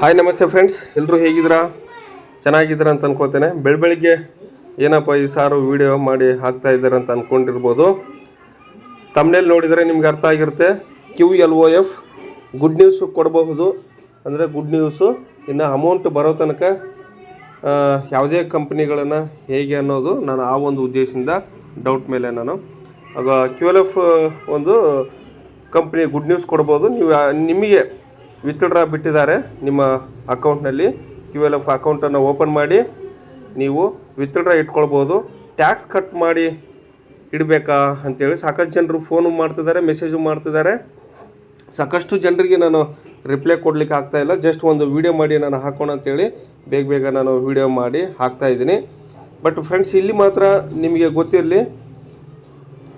Hi ನಮಸ್ತೆ friends ಎಲ್ಲರೂ ಹೇಗಿದ್ದೀರಾ? ಚೆನ್ನಾಗಿದ್ದೀರಾ ಅಂತ ಅನ್ಕೋತೇನೆ. ಬೆಳ ಬೆಳಿಗ್ಗೆ ಏನಪ್ಪ ಈ ಸಾರು ವಿಡಿಯೋ ಮಾಡಿ ಹಾಕ್ತಾ ಇದ್ದಾರೆ ಅಂತ ಅಂದ್ಕೊಂಡಿರ್ಬೋದು ತಮ್ಮನೇಲಿ ನೋಡಿದರೆ ನಿಮ್ಗೆ ಅರ್ಥ ಆಗಿರುತ್ತೆ. Q L O F good news ಕೊಡಬಹುದು. ಅಂದರೆ ಗುಡ್ ನ್ಯೂಸು ಇನ್ನು ಅಮೌಂಟ್ ಬರೋ ತನಕ ಯಾವುದೇ ಕಂಪ್ನಿಗಳನ್ನು ಹೇಗೆ ಅನ್ನೋದು ನಾನು ಆ ಒಂದು ಉದ್ದೇಶದಿಂದ ಡೌಟ್ ಮೇಲೆ ನಾನು. ಆಗ ಕ್ಯೂ ಎಲ್ ಎಫ್ ಒಂದು ಕಂಪ್ನಿ ಗುಡ್ ನ್ಯೂಸ್ ಕೊಡ್ಬೋದು. ನೀವು, ನಿಮಗೆ ವಿತ್ಡ್ರಾ ಬಿಟ್ಟಿದ್ದಾರೆ ನಿಮ್ಮ ಅಕೌಂಟ್ನಲ್ಲಿ ಕ್ಯೂ ಎಲ್ ಎಫ್ ಅಕೌಂಟನ್ನು ಓಪನ್ ಮಾಡಿ. ನೀವು ವಿತ್ಡ್ರಾ ಇಟ್ಕೊಳ್ಬೋದು. ಟ್ಯಾಕ್ಸ್ ಕಟ್ ಮಾಡಿ ಇಡಬೇಕಾ ಅಂತೇಳಿ ಸಾಕಷ್ಟು ಜನರು ಫೋನು ಮಾಡ್ತಿದ್ದಾರೆ ಮೆಸೇಜು ಮಾಡ್ತಿದ್ದಾರೆ. ಸಾಕಷ್ಟು ಜನರಿಗೆ ನಾನು ರಿಪ್ಲೈ ಕೊಡಲಿಕ್ಕೆ ಆಗ್ತಾ ಇಲ್ಲ. ಜಸ್ಟ್ ಒಂದು ವಿಡಿಯೋ ಮಾಡಿ ನಾನು ಹಾಕೋಣ ಅಂತೇಳಿ ಬೇಗ ಬೇಗ ನಾನು ವಿಡಿಯೋ ಮಾಡಿ ಹಾಕ್ತಾ ಇದ್ದೀನಿ. ಬಟ್ ಫ್ರೆಂಡ್ಸ್ ಇಲ್ಲಿ ಮಾತ್ರ ನಿಮಗೆ ಗೊತ್ತಿರಲಿ,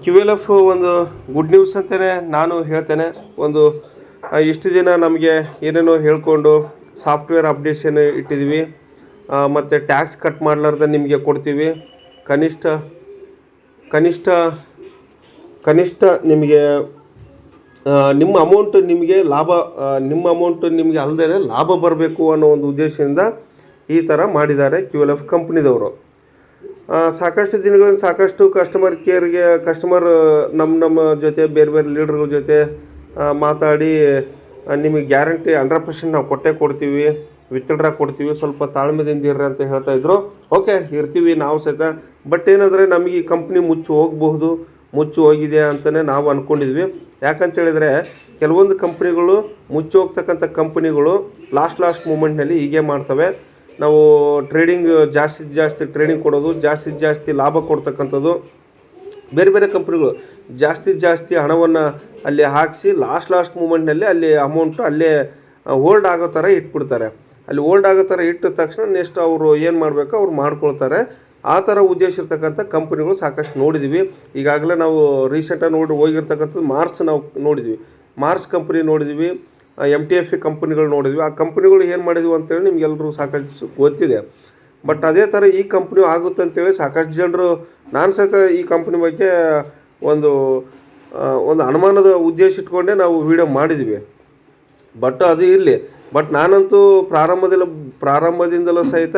ಕ್ಯೂ ಎಲ್ ಎಫ್ ಒಂದು ಗುಡ್ ನ್ಯೂಸ್ ಅಂತಲೇ ನಾನು ಹೇಳ್ತೇನೆ. ಒಂದು ಇಷ್ಟು ದಿನ ನಮಗೆ ಏನೇನೋ ಹೇಳಿಕೊಂಡು ಸಾಫ್ಟ್ವೇರ್ ಅಪ್ಡೇಷನ್ ಇಟ್ಟಿದ್ವಿ ಮತ್ತು ಟ್ಯಾಕ್ಸ್ ಕಟ್ ಮಾಡಲಾರ್ದ ನಿಮಗೆ ಕೊಡ್ತೀವಿ. ಕನಿಷ್ಠ ಕನಿಷ್ಠ ಕನಿಷ್ಠ ನಿಮಗೆ ನಿಮ್ಮ ಅಮೌಂಟ್ ನಿಮಗೆ ಲಾಭ ನಿಮ್ಮ ಅಮೌಂಟ್ ನಿಮಗೆ ಅಲ್ಲದೇ ಲಾಭ ಬರಬೇಕು ಅನ್ನೋ ಒಂದು ಉದ್ದೇಶದಿಂದ ಈ ಥರ ಮಾಡಿದ್ದಾರೆ ಕ್ಯೂ ಎಲ್ ಎಫ್ ಕಂಪ್ನಿದವರು. ಸಾಕಷ್ಟು ದಿನಗಳಿಂದ ಸಾಕಷ್ಟು ಕಸ್ಟಮರ್ ಕೇರ್ಗೆ ಕಸ್ಟಮರ್ ನಮ್ಮ ನಮ್ಮ ಜೊತೆ, ಬೇರೆ ಬೇರೆ ಲೀಡರ್ಗಳ ಜೊತೆ ಮಾತಾಡಿ ನಿಮಗೆ ಗ್ಯಾರಂಟಿ ಹಂಡ್ರೆಡ್ ಪರ್ಸೆಂಟ್ ನಾವು ಕೊಟ್ಟೇ ಕೊಡ್ತೀವಿ, ವಿತ್ಡ್ರಾ ಕೊಡ್ತೀವಿ, ಸ್ವಲ್ಪ ತಾಳ್ಮೆದಿಂದ ಇರ್ರಿ ಅಂತ ಹೇಳ್ತಾ ಇದ್ರು. ಓಕೆ, ಇರ್ತೀವಿ ನಾವು ಸಹಿತ. ಬಟ್ ಏನಂದರೆ ನಮಗೆ ಈ ಕಂಪ್ನಿ ಮುಚ್ಚಿ ಹೋಗಬಹುದು, ಮುಚ್ಚಿ ಹೋಗಿದೆ ಅಂತಲೇ ನಾವು ಅಂದ್ಕೊಂಡಿದ್ವಿ ಯಾಕಂತೇಳಿದರೆ ಕೆಲವೊಂದು ಕಂಪ್ನಿಗಳು ಮುಚ್ಚಿ ಹೋಗ್ತಕ್ಕಂಥ ಕಂಪ್ನಿಗಳು ಲಾಸ್ಟ್ ಲಾಸ್ಟ್ ಮೂಮೆಂಟ್ನಲ್ಲಿ ಹೀಗೆ ಮಾಡ್ತವೆ. ನಾವು ಟ್ರೇಡಿಂಗ್ ಜಾಸ್ತಿ ಜಾಸ್ತಿ ಟ್ರೇಡಿಂಗ್ ಕೊಡೋದು, ಜಾಸ್ತಿ ಜಾಸ್ತಿ ಲಾಭ ಕೊಡ್ತಕ್ಕಂಥದ್ದು ಬೇರೆ ಬೇರೆ ಕಂಪ್ನಿಗಳು ಜಾಸ್ತಿ ಜಾಸ್ತಿ ಹಣವನ್ನು ಅಲ್ಲಿ ಹಾಕಿಸಿ ಲಾಸ್ಟ್ ಲಾಸ್ಟ್ ಮೂಮೆಂಟ್ನಲ್ಲಿ ಅಲ್ಲಿ ಅಮೌಂಟು ಅಲ್ಲೇ ಹೋಲ್ಡ್ ಆಗೋ ಥರ ಇಟ್ಬಿಡ್ತಾರೆ. ಅಲ್ಲಿ ಹೋಲ್ಡ್ ಆಗೋ ಥರ ಇಟ್ಟ ತಕ್ಷಣ ನೆಕ್ಸ್ಟ್ ಅವರು ಏನು ಮಾಡಬೇಕು ಅವ್ರು ಮಾಡ್ಕೊಳ್ತಾರೆ. ಆ ಥರ ಉದ್ದೇಶ ಇರ್ತಕ್ಕಂಥ ಕಂಪ್ನಿಗಳು ಸಾಕಷ್ಟು ನೋಡಿದ್ದೀವಿ ಈಗಾಗಲೇ ನಾವು ರೀಸೆಂಟಾಗಿ ನೋಡಿ, ಹೋಗಿರ್ತಕ್ಕಂಥದ್ದು ಮಾರ್ಸ್ ನಾವು ನೋಡಿದ್ವಿ. ಮಾರ್ಸ್ ಕಂಪ್ನಿ ನೋಡಿದ್ವಿ ಎಂ ಟಿ ಎಫ್ ಕಂಪ್ನಿಗಳು ನೋಡಿದ್ವಿ. ಆ ಕಂಪ್ನಿಗಳು ಏನು ಮಾಡಿದ್ವಿ ಅಂತೇಳಿ ನಿಮ್ಗೆಲ್ಲರೂ ಸಾಕಷ್ಟು ಗೊತ್ತಿದೆ. ಬಟ್ ಅದೇ ಥರ ಈ ಕಂಪ್ನಿ ಆಗುತ್ತೆ ಅಂತೇಳಿ ಸಾಕಷ್ಟು ಜನರು, ನಾನು ಸಹಿತ ಈ ಕಂಪ್ನಿ ಬಗ್ಗೆ ಒಂದು ಒಂದು ಅನುಮಾನದ ಉದ್ದೇಶ ಇಟ್ಕೊಂಡೇ ನಾವು ವಿಡಿಯೋ ಮಾಡಿದ್ವಿ. ಬಟ್ ಅದು ಇರಲಿ. ಬಟ್ ನಾನಂತೂ ಪ್ರಾರಂಭದಲ್ಲಿ, ಪ್ರಾರಂಭದಿಂದಲೂ ಸಹಿತ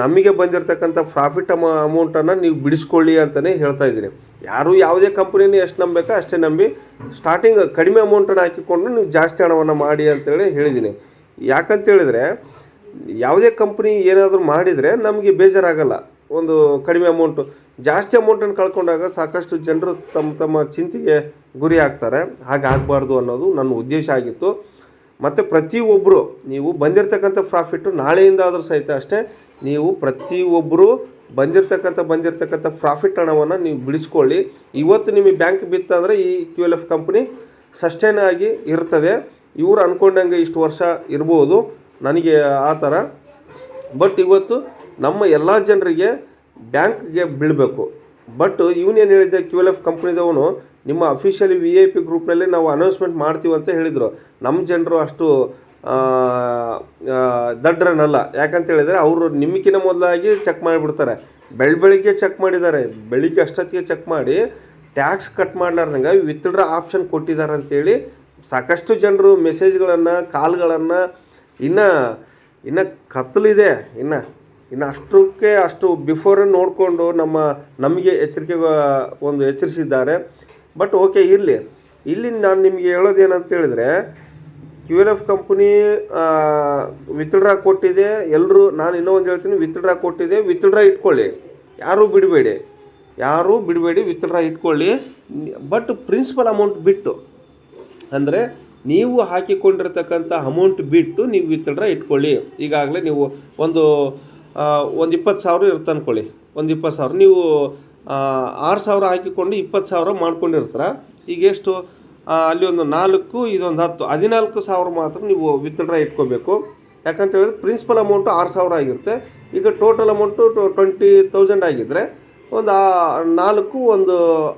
ನಮಗೆ ಬಂದಿರತಕ್ಕಂಥ ಪ್ರಾಫಿಟ್ ಅಮ ಅಮೌಂಟನ್ನು ನೀವು ಬಿಡಿಸ್ಕೊಳ್ಳಿ ಅಂತಲೇ ಹೇಳ್ತಾ ಇದ್ದೀನಿ. ಯಾರು ಯಾವುದೇ ಕಂಪ್ನಿನ ಎಷ್ಟು ನಂಬಬೇಕೋ ಅಷ್ಟೇ ನಂಬಿ ಸ್ಟಾರ್ಟಿಂಗ್ ಕಡಿಮೆ ಅಮೌಂಟನ್ನು ಹಾಕಿಕೊಂಡು ನೀವು ಜಾಸ್ತಿ ಹಣವನ್ನು ಮಾಡಿ ಅಂತೇಳಿ ಹೇಳಿದ್ದೀನಿ. ಯಾಕಂತೇಳಿದರೆ ಯಾವುದೇ ಕಂಪ್ನಿ ಏನಾದರೂ ಮಾಡಿದರೆ ನಮಗೆ ಬೇಜಾರಾಗಲ್ಲ. ಒಂದು ಕಡಿಮೆ ಅಮೌಂಟು ಜಾಸ್ತಿ ಅಮೌಂಟನ್ನು ಕಳ್ಕೊಂಡಾಗ ಸಾಕಷ್ಟು ಜನರು ತಮ್ಮ ತಮ್ಮ ಚಿಂತೆಗೆ ಗುರಿ ಆಗ್ತಾರೆ. ಹಾಗೆ ಆಗಬಾರ್ದು ಅನ್ನೋದು ನನ್ನ ಉದ್ದೇಶ ಆಗಿತ್ತು. ಮತ್ತು ಪ್ರತಿಯೊಬ್ಬರು ನೀವು ಬಂದಿರತಕ್ಕಂಥ ಪ್ರಾಫಿಟ್ಟು ನಾಳೆಯಿಂದ ಆದರೂ ಸಹಿತ ಅಷ್ಟೇ, ನೀವು ಪ್ರತಿಯೊಬ್ಬರು ಬಂದಿರತಕ್ಕಂಥ ಬಂದಿರತಕ್ಕಂಥ ಪ್ರಾಫಿಟ್ ಹಣವನ್ನು ನೀವು ಬಿಡಿಸ್ಕೊಳ್ಳಿ. ಇವತ್ತು ನಿಮಗೆ ಬ್ಯಾಂಕ್ ಬಿತ್ತಂದರೆ ಈ Q L F company sustain ಆಗಿ ಇರ್ತದೆ. ಇವರು ಅಂದ್ಕೊಂಡಂಗೆ ಇಷ್ಟು ವರ್ಷ ಇರ್ಬೋದು. ನನಗೆ ಆ ಥರ. ಬಟ್ ಇವತ್ತು ನಮ್ಮ ಎಲ್ಲ ಜನರಿಗೆ ಬ್ಯಾಂಕ್ಗೆ ಬೀಳಬೇಕು. ಬಟ್ ಇವನೇನು ಹೇಳಿದ್ದೆ ಕ್ಯೂ ಎಲ್ ಎಫ್ ಕಂಪ್ನಿದವನು ನಿಮ್ಮ ಅಫಿಷಿಯಲಿ ವಿ ಐ ಪಿ ಗ್ರೂಪ್ನಲ್ಲಿ ನಾವು ಅನೌನ್ಸ್ಮೆಂಟ್ ಮಾಡ್ತೀವಿ ಅಂತ ಹೇಳಿದರು. ನಮ್ಮ ಜನರು ಅಷ್ಟು ದಡ್ರನಲ್ಲ. ಯಾಕಂತ ಹೇಳಿದರೆ ಅವರು ನಿಮಗಿನ ಮೊದಲಾಗಿ ಚೆಕ್ ಮಾಡಿಬಿಡ್ತಾರೆ. ಬೆಳ ಬೆಳಿಗ್ಗೆ ಚೆಕ್ ಮಾಡಿದ್ದಾರೆ. ಬೆಳಿಗ್ಗೆ ಅಷ್ಟೊತ್ತಿಗೆ ಚೆಕ್ ಮಾಡಿ ಟ್ಯಾಕ್ಸ್ ಕಟ್ ಮಾಡ್ಲಾರ್ದಂಗೆ ವಿತ್ಡ್ರ ಆಪ್ಷನ್ ಕೊಟ್ಟಿದ್ದಾರೆ ಅಂತೇಳಿ ಸಾಕಷ್ಟು ಜನರು ಮೆಸೇಜ್ಗಳನ್ನು ಕಾಲ್ಗಳನ್ನು ಇನ್ನು ಇನ್ನು ಕತ್ತಲಿದೆ. ಇನ್ನು ಇನ್ನು ಅಷ್ಟಕ್ಕೆ ಅಷ್ಟು ಬಿಫೋರ್ ನೋಡಿಕೊಂಡು ನಮ್ಮ ನಮಗೆ ಎಚ್ಚರಿಕೆ, ಒಂದು ಎಚ್ಚರಿಸಿದ್ದಾರೆ. ಬಟ್ ಓಕೆ ಇರಲಿ. ಇಲ್ಲಿ ನಾನು ನಿಮಗೆ ಹೇಳೋದೇನಂತ ಹೇಳಿದರೆ Q L F company withdraw ಕೊಟ್ಟಿದೆ. ಎಲ್ಲರೂ ನಾನು ಇನ್ನೂ ಒಂದು ಹೇಳ್ತೀನಿ ವಿತ್ಡ್ರಾ ಕೊಟ್ಟಿದೆ. ವಿತ್ಡ್ರಾ ಇಟ್ಕೊಳ್ಳಿ. ಯಾರೂ ಬಿಡಬೇಡಿ. ಯಾರೂ ಬಿಡಬೇಡಿ ವಿತ್ಡ್ರಾ ಇಟ್ಕೊಳ್ಳಿ. ಬಟ್ ಪ್ರಿನ್ಸಿಪಲ್ ಅಮೌಂಟ್ ಬಿಟ್ಟು. ಅಂದರೆ ನೀವು ಹಾಕಿಕೊಂಡಿರ್ತಕ್ಕಂಥ ಅಮೌಂಟ್ ಬಿಟ್ಟು ನೀವು ವಿತ್ಡ್ರಾ ಇಟ್ಕೊಳ್ಳಿ. ಈಗಾಗಲೇ ನೀವು ಒಂದು ಒಂದು ಇಪ್ಪತ್ತು ಸಾವಿರ ಇರುತ್ತೆ ಅಂದ್ಕೊಳ್ಳಿ ಒಂದು ಇಪ್ಪತ್ತು ಸಾವಿರ. ನೀವು ಆರು ಸಾವಿರ ಹಾಕಿಕೊಂಡು ಇಪ್ಪತ್ತು ಸಾವಿರ ಮಾಡ್ಕೊಂಡಿರ್ತೀರ. ಈಗ ಎಷ್ಟು? ಅಲ್ಲಿ ಒಂದು ನಾಲ್ಕು, ಇದೊಂದು ಹತ್ತು. ಹದಿನಾಲ್ಕು ಸಾವಿರ ಮಾತ್ರ ನೀವು ವಿತ್ಡ್ರಾ ಇಟ್ಕೋಬೇಕು. ಯಾಕಂತ ಹೇಳಿದ್ರೆ ಪ್ರಿನ್ಸಿಪಲ್ ಅಮೌಂಟು ಆರು ಸಾವಿರ ಆಗಿರುತ್ತೆ. ಈಗ ಟೋಟಲ್ ಅಮೌಂಟು ಟ್ವೆಂಟಿ ತೌಸಂಡ್ ಆಗಿದ್ದರೆ ಒಂದು ನಾಲ್ಕು, ಒಂದು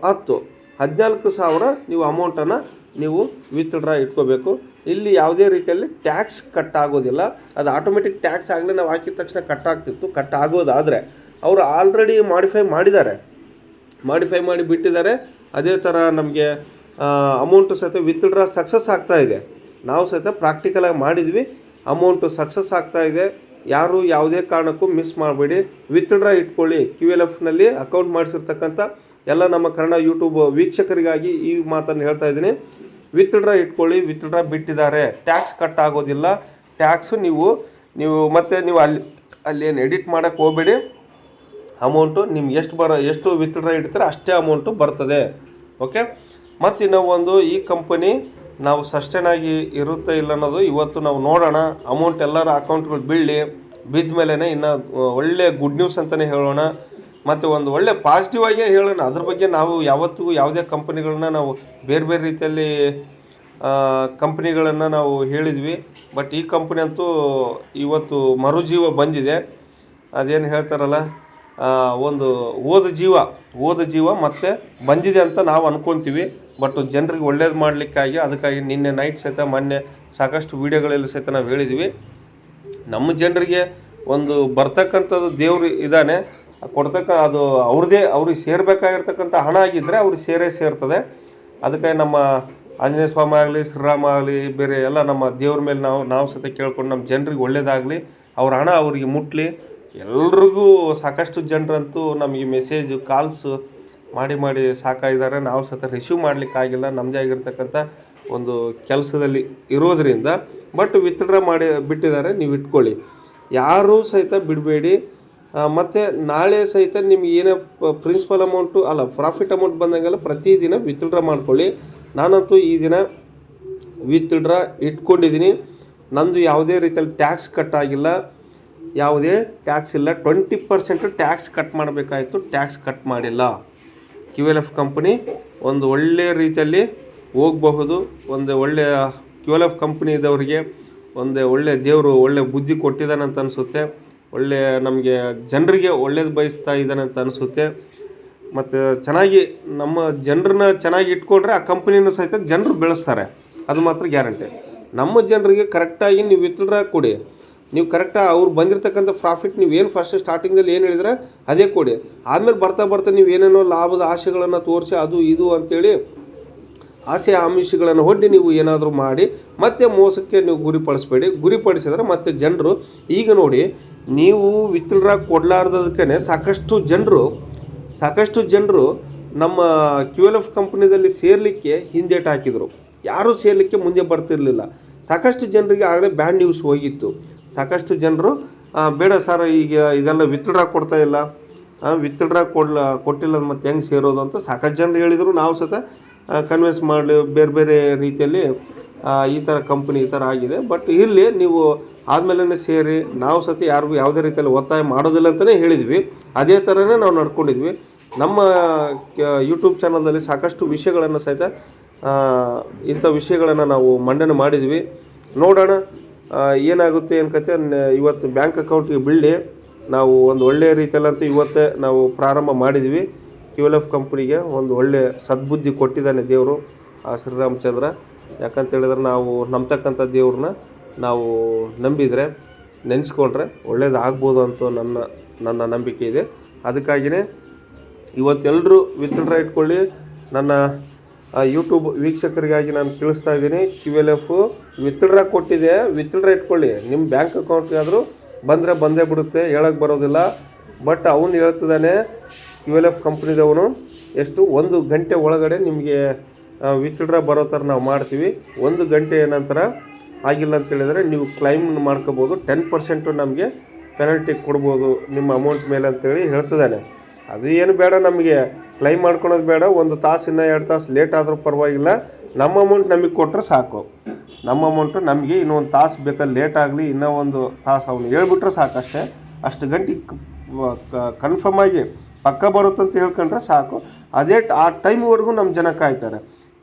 ಹತ್ತು. ಹದಿನಾಲ್ಕು ಸಾವಿರ ನೀವು ಅಮೌಂಟನ್ನು ನೀವು ವಿತ್ಡ್ರಾ ಇಟ್ಕೋಬೇಕು. ಇಲ್ಲಿ ಯಾವುದೇ ರೀತಿಯಲ್ಲಿ ಟ್ಯಾಕ್ಸ್ ಕಟ್ ಆಗೋದಿಲ್ಲ. ಅದು ಆಟೋಮೆಟಿಕ್ ಟ್ಯಾಕ್ಸ್ ಆಗಲೇ ನಾವು ಹಾಕಿದ ತಕ್ಷಣ ಕಟ್ ಆಗ್ತಿತ್ತು. ಕಟ್ ಆಗೋದಾದರೆ ಅವರು ಆಲ್ರೆಡಿ ಮಾಡಿಫೈ ಮಾಡಿದ್ದಾರೆ. ಮಾಡಿಫೈ ಮಾಡಿ ಬಿಟ್ಟಿದ್ದಾರೆ. ಅದೇ ಥರ ನಮಗೆ ಅಮೌಂಟು ಸಹಿತ ವಿತ್ಡ್ರಾ ಸಕ್ಸಸ್ ಆಗ್ತಾ ಇದೆ. ನಾವು ಸಹಿತ ಪ್ರಾಕ್ಟಿಕಲಾಗಿ ಮಾಡಿದ್ವಿ. ಅಮೌಂಟು ಸಕ್ಸಸ್ ಆಗ್ತಾ ಇದೆ. ಯಾರು ಯಾವುದೇ ಕಾರಣಕ್ಕೂ ಮಿಸ್ ಮಾಡಬೇಡಿ. ವಿತ್ಡ್ರಾ ಇಟ್ಕೊಳ್ಳಿ. ಕ್ಯೂ ಎಲ್ ಎಫ್ನಲ್ಲಿ ಅಕೌಂಟ್ ಮಾಡಿಸಿರ್ತಕ್ಕಂಥ ಎಲ್ಲ ನಮ್ಮ ಕನ್ನಡ ಯೂಟ್ಯೂಬ್ ವೀಕ್ಷಕರಿಗಾಗಿ ಈ ಮಾತನ್ನು ಹೇಳ್ತಾ ಇದ್ದೀನಿ. ವಿತ್ಡ್ರಾ ಇಟ್ಕೊಳ್ಳಿ ವಿತ್ಡ್ರಾ ಬಿಟ್ಟಿದ್ದಾರೆ. ಟ್ಯಾಕ್ಸ್ ಕಟ್ ಆಗೋದಿಲ್ಲ. ಟ್ಯಾಕ್ಸು ನೀವು ನೀವು ಮತ್ತೆ ನೀವು ಅಲ್ಲಿ ಅಲ್ಲಿ ಏನು ಎಡಿಟ್ ಮಾಡೋಕ್ಕೆ ಹೋಗಬೇಡಿ. ಅಮೌಂಟು ನಿಮ್ಗೆ ಎಷ್ಟು ಬರ, ಎಷ್ಟು ವಿತ್ಡ್ರಾ ಇಡ್ತಾರೆ ಅಷ್ಟೇ ಅಮೌಂಟು ಬರ್ತದೆ. ಓಕೆ ಮತ್ತು ಇನ್ನೊಂದು, ಈ ಕಂಪನಿ ನಾವು ಸಸ್ಟೈನ್ ಆಗಿ ಇರುತ್ತೆ ಇಲ್ಲ ಅನ್ನೋದು ಇವತ್ತು ನಾವು ನೋಡೋಣ. ಅಮೌಂಟ್ ಎಲ್ಲರ ಅಕೌಂಟ್ಗಳು ಬೀಳಲಿ. ಬಿದ್ದ ಮೇಲೇ ಇನ್ನು ಒಳ್ಳೆಯ ಗುಡ್ ನ್ಯೂಸ್ ಅಂತಲೇ ಹೇಳೋಣ. ಮತ್ತು ಒಂದು ಒಳ್ಳೆ ಪಾಸಿಟಿವ್ ಆಗಿ ಹೇಳೋಣ. ಅದ್ರ ಬಗ್ಗೆ ನಾವು ಯಾವತ್ತಿಗೂ ಯಾವುದೇ ಕಂಪ್ನಿಗಳನ್ನ ನಾವು ಬೇರೆ ಬೇರೆ ರೀತಿಯಲ್ಲಿ ಕಂಪ್ನಿಗಳನ್ನು ನಾವು ಹೇಳಿದ್ವಿ. ಬಟ್ ಈ ಕಂಪ್ನಿ ಅಂತೂ ಇವತ್ತು ಮರುಜೀವ ಬಂದಿದೆ. ಅದೇನು ಹೇಳ್ತಾರಲ್ಲ ಒಂದು ಓದ ಜೀವ ಓದ ಜೀವ ಮತ್ತೆ ಬಂದಿದೆ ಅಂತ ನಾವು ಅನ್ಕೊಂತೀವಿ. ಬಟ್ ಜನರಿಗೆ ಒಳ್ಳೇದು ಮಾಡಲಿಕ್ಕಾಗಿ ಅದಕ್ಕಾಗಿ ನಿನ್ನೆ ನೈಟ್ ಸಹಿತ, ಮೊನ್ನೆ ಸಾಕಷ್ಟು ವೀಡಿಯೋಗಳಲ್ಲಿ ಸಹಿತ ನಾವು ಹೇಳಿದ್ವಿ. ನಮ್ಮ ಜನರಿಗೆ ಒಂದು ಬರ್ತಕ್ಕಂಥದ್ದು ದೇವರು ಇದ್ದಾನೆ. ಕೊಡ್ತಕ್ಕ ಅದು ಅವ್ರದ್ದೇ ಅವ್ರಿಗೆ ಸೇರ್ಬೇಕಾಗಿರ್ತಕ್ಕಂಥ ಹಣ ಆಗಿದ್ದರೆ ಅವ್ರಿಗೆ ಸೇರೇ ಸೇರ್ತದೆ. ಅದಕ್ಕೆ ನಮ್ಮ ಆಂಜನೇಯ ಸ್ವಾಮಿ ಆಗಲಿ, ಶ್ರೀರಾಮ ಆಗಲಿ, ಬೇರೆ ಎಲ್ಲ ನಮ್ಮ ದೇವ್ರ ಮೇಲೆ ನಾವು ನಾವು ಸತ ಕೇಳ್ಕೊಂಡು ನಮ್ಮ ಜನರಿಗೆ ಒಳ್ಳೇದಾಗಲಿ, ಅವ್ರ ಹಣ ಅವರಿಗೆ ಮುಟ್ಲಿ. ಎಲ್ರಿಗೂ ಸಾಕಷ್ಟು ಜನರಂತೂ ನಮಗೆ ಮೆಸೇಜು ಕಾಲ್ಸು ಮಾಡಿ ಮಾಡಿ ಸಾಕಾಗಿದ್ದಾರೆ. ನಾವು ಸತ ರಿಸೀವ್ ಮಾಡಲಿಕ್ಕಾಗಿಲ್ಲ ನಮ್ಮದೇ ಆಗಿರ್ತಕ್ಕಂಥ ಒಂದು ಕೆಲಸದಲ್ಲಿ ಇರೋದರಿಂದ. ಬಟ್ ವಿತ್ಡ್ರಾ ಮಾಡಿ ಬಿಟ್ಟಿದ್ದಾರೆ. ನೀವು ಇಟ್ಕೊಳ್ಳಿ. ಯಾರೂ ಸಹಿತ ಬಿಡಬೇಡಿ. ಮತ್ತು ನಾಳೆ ಸಹಿತ ನಿಮ್ಗೆ ಏನೇ ಪ್ರಿನ್ಸಿಪಲ್ ಅಮೌಂಟು ಅಲ್ಲ ಪ್ರಾಫಿಟ್ ಅಮೌಂಟ್ ಬಂದಂಗೆಲ್ಲ ಪ್ರತಿದಿನ ವಿತ್ಡ್ರಾ ಮಾಡ್ಕೊಳ್ಳಿ. ನಾನಂತೂ ಈ ದಿನ ವಿತ್ಡ್ರಾ ಇಟ್ಕೊಂಡಿದ್ದೀನಿ. ನಂದು ಯಾವುದೇ ರೀತಿಯಲ್ಲಿ ಟ್ಯಾಕ್ಸ್ ಕಟ್ ಆಗಿಲ್ಲ. ಯಾವುದೇ ಟ್ಯಾಕ್ಸ್ ಇಲ್ಲ. ಟ್ವೆಂಟಿ ಪರ್ಸೆಂಟು ಟ್ಯಾಕ್ಸ್ ಕಟ್ ಮಾಡಬೇಕಾಯಿತು. ಟ್ಯಾಕ್ಸ್ ಕಟ್ ಮಾಡಿಲ್ಲ. ಕ್ಯೂ ಎಲ್ ಎಫ್ ಕಂಪ್ನಿ ಒಂದು ಒಳ್ಳೆಯ ರೀತಿಯಲ್ಲಿ ಹೋಗಬಹುದು. ಒಂದು ಒಳ್ಳೆಯ ಕ್ಯೂ ಎಲ್ ಎಫ್ ಕಂಪ್ನಿ ಒಂದು ಒಳ್ಳೆಯ ದೇವರು ಒಳ್ಳೆಯ ಬುದ್ಧಿ ಕೊಟ್ಟಿದ್ದಾನಂತ ಅನಿಸುತ್ತೆ. ಒಳ್ಳೆಯ ನಮಗೆ ಜನರಿಗೆ ಒಳ್ಳೇದು ಬಯಸ್ತಾ ಇದ್ದಾನೆ ಅಂತ ಅನಿಸುತ್ತೆ. ಮತ್ತು ಚೆನ್ನಾಗಿ ನಮ್ಮ ಜನರನ್ನ ಚೆನ್ನಾಗಿ ಇಟ್ಕೊಂಡ್ರೆ ಆ ಕಂಪ್ನಿನೂ ಸಹಿತ ಜನರು ಬೆಳೆಸ್ತಾರೆ. ಅದು ಮಾತ್ರ ಗ್ಯಾರಂಟಿ ನಮ್ಮ ಜನರಿಗೆ ಕರೆಕ್ಟಾಗಿ ನೀವು ವಿತರಣೆ ಕೊಡಿ. ನೀವು ಕರೆಕ್ಟಾಗಿ ಅವ್ರು ಬಂದಿರತಕ್ಕಂಥ ಪ್ರಾಫಿಟ್ ನೀವು ಏನು ಫಸ್ಟ್ ಸ್ಟಾರ್ಟಿಂಗಲ್ಲಿ ಏನು ಹೇಳಿದ್ರೆ ಅದೇ ಕೊಡಿ. ಆದಮೇಲೆ ಬರ್ತಾ ಬರ್ತಾ ನೀವು ಏನೇನೋ ಲಾಭದ ಆಸೆಗಳನ್ನು ತೋರಿಸಿ ಅದು ಇದು ಅಂತೇಳಿ ಆಸೆ ಆಮಿಷಗಳನ್ನು ಹೊಡ್ಡಿ ನೀವು ಏನಾದರೂ ಮಾಡಿ ಮತ್ತೆ ಮೋಸಕ್ಕೆ ನೀವು ಗುರಿಪಡಿಸ್ಬೇಡಿ ಗುರಿಪಡಿಸಿದ್ರೆ ಮತ್ತೆ ಜನರು ಈಗ ನೋಡಿ ನೀವು ವಿತ್ಡ್ರಾ ಕೊಡಲಾರ್ದಕ್ಕೇ ಸಾಕಷ್ಟು ಜನರು ಸಾಕಷ್ಟು ಜನರು ನಮ್ಮ ಕ್ಯೂ ಎಲ್ ಎಫ್ ಕಂಪ್ನಿದಲ್ಲಿ ಸೇರಲಿಕ್ಕೆ ಹಿಂದೇಟು ಹಾಕಿದರು. ಯಾರೂ ಸೇರಲಿಕ್ಕೆ ಮುಂದೆ ಬರ್ತಿರಲಿಲ್ಲ. ಸಾಕಷ್ಟು ಜನರಿಗೆ ಆಗಲೇ ಬ್ಯಾಡ್ ನ್ಯೂಸ್ ಹೋಗಿತ್ತು. ಸಾಕಷ್ಟು ಜನರು ಬೇಡ ಸರ್ ಈಗ ಇದೆಲ್ಲ ವಿತ್ಡ್ರಾ ಕೊಡ್ತಾ ಇಲ್ಲ. ವಿತ್ಡ್ರಾ ಕೊಡ್ಲ ಕೊಟ್ಟಿಲ್ಲ ಮತ್ತು ಹೆಂಗೆ ಸೇರೋದು ಅಂತ ಸಾಕಷ್ಟು ಜನರು ಹೇಳಿದರು. ನಾವು ಸತ ಕನ್ವಿನ್ಸ್ ಮಾಡಲಿ, ಬೇರೆ ಬೇರೆ ರೀತಿಯಲ್ಲಿ ಈ ಥರ ಕಂಪ್ನಿ ಈ ಥರ ಆಗಿದೆ. ಬಟ್ ಇಲ್ಲಿ ನೀವು ಆದಮೇಲೆ ಸೇರಿ ನಾವು ಸತಿ ಯಾರಿಗೂ ಯಾವುದೇ ರೀತಿಯಲ್ಲಿ ಒತ್ತಾಯ ಮಾಡೋದಿಲ್ಲ ಅಂತಲೇ ಹೇಳಿದ್ವಿ. ಅದೇ ಥರನೇ ನಾವು ನಡ್ಕೊಂಡಿದ್ವಿ. ನಮ್ಮ ಯೂಟ್ಯೂಬ್ ಚಾನಲ್ನಲ್ಲಿ ಸಾಕಷ್ಟು ವಿಷಯಗಳನ್ನು ಸಹಿತ ಇಂಥ ವಿಷಯಗಳನ್ನು ನಾವು ಮಂಡನೆ ಮಾಡಿದ್ವಿ. ನೋಡೋಣ ಏನಾಗುತ್ತೆ ಏನು ಕತೆ ಇವತ್ತು ಬ್ಯಾಂಕ್ ಅಕೌಂಟಿಗೆ ಬೀಳಿ ನಾವು ಒಂದು ಒಳ್ಳೆಯ ರೀತಿಯಲ್ಲಂತೂ ಇವತ್ತೇ ನಾವು ಪ್ರಾರಂಭ ಮಾಡಿದ್ವಿ. ಕ್ಯೂ ಎಲ್ ಎಫ್ ಕಂಪ್ನಿಗೆ ಒಂದು ಒಳ್ಳೆಯ ಸದ್ಬುದ್ಧಿ ಕೊಟ್ಟಿದ್ದಾನೆ ದೇವರು, ಆ ಶ್ರೀರಾಮಚಂದ್ರ. ಯಾಕಂತ ಹೇಳಿದ್ರೆ ನಾವು ನಂಬ್ತಕ್ಕಂಥ ದೇವ್ರನ್ನ ನಾವು ನಂಬಿದರೆ, ನೆನೆಸ್ಕೊಂಡ್ರೆ ಒಳ್ಳೇದಾಗ್ಬೋದು ಅಂತ ನನ್ನ ನನ್ನ ನಂಬಿಕೆ ಇದೆ. ಅದಕ್ಕಾಗಿಯೇ ಇವತ್ತೆಲ್ಲರೂ ವಿತ್ಡ್ರಾ ಇಟ್ಕೊಳ್ಳಿ. ನನ್ನ ಯೂಟ್ಯೂಬ್ ವೀಕ್ಷಕರಿಗಾಗಿ ನಾನು ತಿಳಿಸ್ತಾ ಇದ್ದೀನಿ ಕ್ಯೂ ಎಲ್ ಎಫ್ ವಿತ್ಡ್ರಾ ಕೊಟ್ಟಿದೆ. ವಿತ್ಡ್ರಾ ಇಟ್ಕೊಳ್ಳಿ. ನಿಮ್ಮ ಬ್ಯಾಂಕ್ ಅಕೌಂಟ್ಗಾದರೂ ಬಂದರೆ ಬಂದೇ ಬಿಡುತ್ತೆ ಹೇಳೋಕ್ಕೆ ಬರೋದಿಲ್ಲ. ಬಟ್ ಅವನು ಹೇಳ್ತಿದ್ದಾನೆ ಕ್ಯೂ ಎಲ್ ಎಫ್ ಕಂಪ್ನಿದವನು, ಎಷ್ಟು ಒಂದು ಗಂಟೆ ಒಳಗಡೆ ನಿಮಗೆ ವಿತ್ಡ್ರಾ ಬರೋ ಥರ ನಾವು ಮಾಡ್ತೀವಿ. ಒಂದು ಗಂಟೆಯ ನಂತರ ಆಗಿಲ್ಲ ಅಂತ ಹೇಳಿದರೆ ನೀವು ಕ್ಲೈಮ್ ಮಾಡ್ಕೋಬೋದು. ಟೆನ್ ಪರ್ಸೆಂಟು ನಮಗೆ ಪೆನಲ್ಟಿ ಕೊಡ್ಬೋದು ನಿಮ್ಮ ಅಮೌಂಟ್ ಮೇಲೆ ಅಂತೇಳಿ ಹೇಳ್ತಿದ್ದಾನೆ. ಅದು ಏನು ಬೇಡ ನಮಗೆ. ಕ್ಲೈಮ್ ಮಾಡ್ಕೊಳೋದು ಬೇಡ. ಒಂದು ತಾಸು, ಇನ್ನೂ ಎರಡು ತಾಸು ಲೇಟ್ ಆದರೂ ಪರವಾಗಿಲ್ಲ. ನಮ್ಮ ಅಮೌಂಟ್ ನಮಗೆ ಕೊಟ್ಟರೆ ಸಾಕು. ನಮ್ಮ ಅಮೌಂಟು ನಮಗೆ ಇನ್ನೊಂದು ತಾಸು ಬೇಕಾದ್ರೆ ಲೇಟ್ ಆಗಲಿ, ಇನ್ನೂ ಒಂದು ತಾಸು ಅವನು ಹೇಳ್ಬಿಟ್ರೆ ಅಷ್ಟೇ. ಅಷ್ಟು ಗಂಟೆ ಕನ್ಫರ್ಮ್ ಆಗಿ ಪಕ್ಕ ಬರುತ್ತಂತ ಹೇಳ್ಕೊಂಡ್ರೆ ಸಾಕು. ಅದೇ ಆ ಟೈಮ್ವರೆಗೂ ನಮ್ಮ ಜನ ಕಾಯ್ತಾರೆ.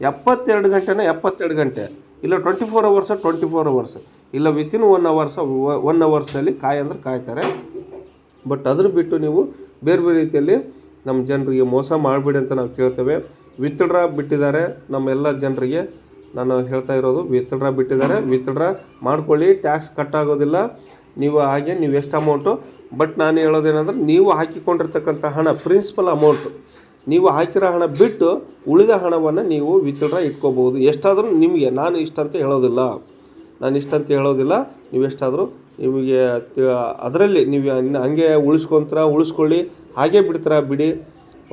ಎಪ್ಪತ್ತೆರಡು ಗಂಟೆನ ಎಪ್ಪತ್ತೆರಡು ಗಂಟೆ. ಇಲ್ಲ twenty four hours twenty four hours ಇಲ್ಲ ವಿತಿನ್ ಒನ್ ಅವರ್ಸ್ ಒನ್ ಅವರ್ಸಲ್ಲಿ ಕಾಯಿ ಅಂದ್ರೆ ಕಾಯ್ತಾರೆ. ಬಟ್ ಅದನ್ನು ಬಿಟ್ಟು ನೀವು ಬೇರೆ ಬೇರೆ ರೀತಿಯಲ್ಲಿ ನಮ್ಮ ಜನರಿಗೆ ಮೋಸ ಮಾಡಬೇಡಿ ಅಂತ ನಾವು ಕೇಳ್ತೇವೆ. ವಿತ್ಡ್ರಾ ಬಿಟ್ಟಿದ್ದಾರೆ ನಮ್ಮ ಎಲ್ಲ ಜನರಿಗೆ. ನಾನು ಹೇಳ್ತಾ ಇರೋದು ವಿತ್ಡ್ರಾ ಬಿಟ್ಟಿದ್ದಾರೆ. ವಿತ್ಡ್ರಾ ಮಾಡ್ಕೊಳ್ಳಿ ಟ್ಯಾಕ್ಸ್ ಕಟ್ ಆಗೋದಿಲ್ಲ. ನೀವು ಹಾಗೆ, ನೀವು ಎಷ್ಟು ಅಮೌಂಟು ಬಟ್ ನಾನು ಹೇಳೋದೇನಂದ್ರೆ ನೀವು ಹಾಕಿಕೊಂಡಿರ್ತಕ್ಕಂಥ ಹಣ ಪ್ರಿನ್ಸಿಪಲ್ ಅಮೌಂಟು ನೀವು ಹಾಕಿರೋ ಹಣ ಬಿಟ್ಟು ಉಳಿದ ಹಣವನ್ನು ನೀವು ವಿತ್ಡ್ರಾ ಇಟ್ಕೋಬೋದು ಎಷ್ಟಾದರೂ ನಿಮಗೆ, ನಾನು ಇಷ್ಟಂತ ಹೇಳೋದಿಲ್ಲ. ನಾನು ಇಷ್ಟಂತ ಹೇಳೋದಿಲ್ಲ. ನೀವೆಷ್ಟಾದರೂ ನಿಮಗೆ ಅದರಲ್ಲಿ ನೀವು ಹಂಗೆ ಉಳಿಸ್ಕೊಂತರ, ಉಳಿಸ್ಕೊಳ್ಳಿ. ಹಾಗೆ ಬಿಡ್ತೀರಾ ಬಿಡಿ.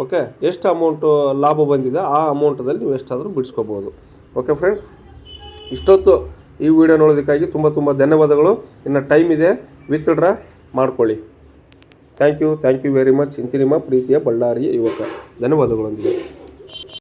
ಓಕೆ? ಎಷ್ಟು ಅಮೌಂಟು ಲಾಭ ಬಂದಿದೆ, ಆ ಅಮೌಂಟದಲ್ಲಿ ನೀವು ಎಷ್ಟಾದರೂ ಬಿಡಿಸ್ಕೋಬೋದು ಓಕೆ ಫ್ರೆಂಡ್ಸ್ ಇಷ್ಟೊತ್ತು ಈ ವಿಡಿಯೋ ನೋಡೋದಕ್ಕಾಗಿ ತುಂಬ ತುಂಬ ಧನ್ಯವಾದಗಳು. ಇನ್ನು ಟೈಮ್ ಇದೆ. ವಿತ್ಡ್ರಾ ಮಾಡ್ಕೊಳ್ಳಿ. Thank you thank you very much ಇಂತಿ ನಿಮ್ಮ ಪ್ರೀತಿಯ ಬಳ್ಳಾರಿಯ ಯುವಕ. ಧನ್ಯವಾದಗಳೊಂದಿಗೆ.